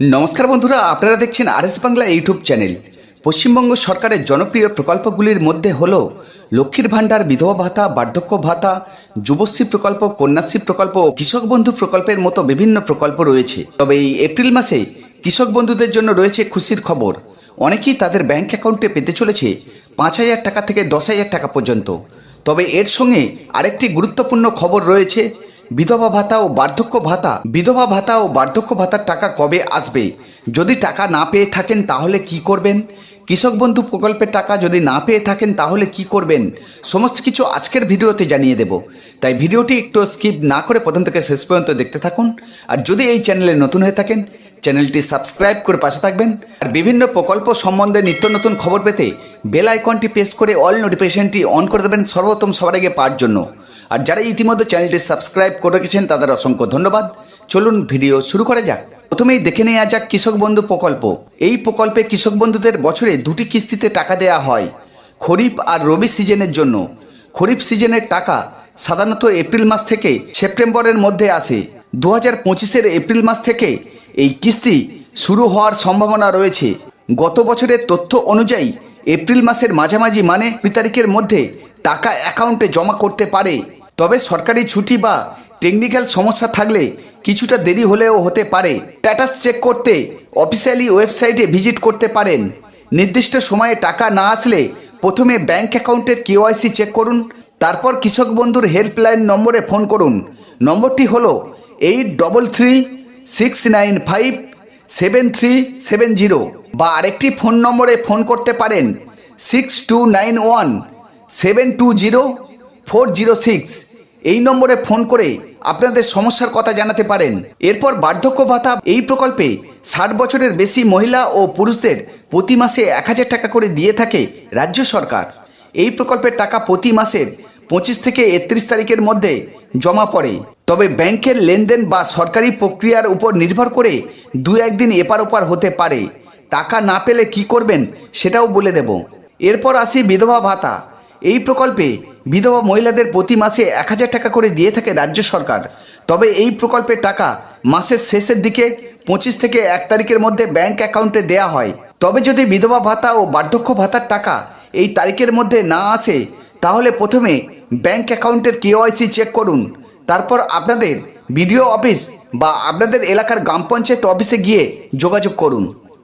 নমস্কার বন্ধুরা, আপনারা দেখছেন R S Bangla YouTube channel. Paschimbanga সরকারের জনপ্রিয় প্রকল্পগুলির মধ্যে হল লক্ষ্মীর ভাণ্ডার, বিধবা ভাতা, বার্ধক্য ভাতা, যুবশ্রী প্রকল্প, কন্যাশ্রী প্রকল্প কৃষক বন্ধু প্রকল্পের মতো বিভিন্ন প্রকল্প রয়েছে। তবে এই এপ্রিল মাসে কৃষক বন্ধুদের জন্য রয়েছে খুশির খবর। অনেকেই তাদের ব্যাংক অ্যাকাউন্টে পেতে চলেছে পাঁচ হাজার টাকা থেকে দশ হাজার টাকা পর্যন্ত। তবে এর সঙ্গে আরেকটি গুরুত্বপূর্ণ খবর রয়েছে বিধবা ভাতা ও বার্ধক্য ভাতা, বিধবা ভাতা ও বার্ধক্য ভাতার টাকা কবে আসবে? যদি টাকা না পেয়ে থাকেন তাহলে কি করবেন? কৃষক বন্ধু প্রকল্পের টাকা যদি না পেয়ে থাকেন তাহলে কি করবেন? সমস্ত কিছু আজকের ভিডিওতে জানিয়ে দেব। তাই ভিডিওটি একটু স্কিপ না করে প্রথম থেকে শেষ পর্যন্ত দেখতে থাকুন। আর যদি এই চ্যানেলে নতুন হয়ে থাকেন, চ্যানেলটি সাবস্ক্রাইব করে পাশে থাকবেন। আর বিভিন্ন প্রকল্প সম্বন্ধে নিত্য নতুন খবর পেতে বেল আইকনটি প্রেস করে অল নোটিফিকেশনটি অন করে দেবেন সর্বপ্রথম সবার আগে পাওয়ার জন্য। আর যারা ইতিমধ্যে চ্যানেলটি সাবস্ক্রাইব করে রেখেছেন, তাদের অসংখ্য ধন্যবাদ। চলুন ভিডিও শুরু করা যাক। প্রথমেই দেখে নেওয়া যাক কৃষক বন্ধু প্রকল্প। এই প্রকল্পে কৃষক বন্ধুদের বছরে দুটি কিস্তিতে টাকা দেওয়া হয়, খরিফ আর রবি সিজনের জন্য। খরিফ সিজনের টাকা সাধারণত এপ্রিল মাস থেকে সেপ্টেম্বরের মধ্যে আসে। দু হাজার পঁচিশের এপ্রিল মাস থেকে এই কিস্তি শুরু হওয়ার সম্ভাবনা রয়েছে। গত বছরের তথ্য অনুযায়ী এপ্রিল মাসের মাঝামাঝি মানে কুড়ি তারিখের মধ্যে টাকা অ্যাকাউন্টে জমা করতে পারে। তবে সরকারি ছুটি বা টেকনিক্যাল সমস্যা থাকলে কিছুটা দেরি হলেও হতে পারে। স্ট্যাটাস চেক করতে অফিসিয়ালি ওয়েবসাইটে ভিজিট করতে পারেন। নির্দিষ্ট সময়ে টাকা না আসলে প্রথমে ব্যাংক অ্যাকাউন্টের কেওয়াইসি চেক করুন, তারপর কৃষক বন্ধুর হেল্পলাইন নম্বরে ফোন করুন। নম্বরটি হলো eight double three six nine five seven three seven zero বা আরেকটি ফোন নম্বরে ফোন করতে পারেন six two nine one seven two zero four zero six এই নম্বরে ফোন করে আপনাদের সমস্যার কথা জানাতে পারেন। এরপর বার্ধক্য ভাতা এই প্রকল্পে ষাট বছরের বেশি মহিলা ও পুরুষদের প্রতি মাসে এক হাজার টাকা করে দিয়ে থাকে রাজ্য সরকার। এই প্রকল্পের টাকা প্রতি মাসের পঁচিশ থেকে একত্রিশ তারিখের মধ্যে জমা পড়ে। তবে ব্যাংকের লেনদেন বা সরকারি প্রক্রিয়ার উপর নির্ভর করে দু একদিন এপার ওপার হতে পারে। টাকা না পেলে কি করবেন সেটাও বলে দেব। এরপর আসি বিধবা ভাতা। এই প্রকল্পে বিধবা মহিলাদের প্রতি মাসে এক হাজার টাকা করে দিয়ে থাকে রাজ্য সরকার। তবে এই প্রকল্পের টাকা মাসের শেষের দিকে পঁচিশ থেকে এক তারিখের মধ্যে ব্যাংক অ্যাকাউন্টে দেয়া হয়। তবে যদি বিধবা ভাতা ও বার্ধক্য ভাতার টাকা এই তারিখের মধ্যে না আসে, তাহলে প্রথমে ব্যাংক অ্যাকাউন্টের কেওয়াইসি চেক করুন। তারপর আপনাদের বিডিও অফিস বা আপনাদের এলাকার গ্রাম পঞ্চায়েত অফিসে গিয়ে যোগাযোগ করুন।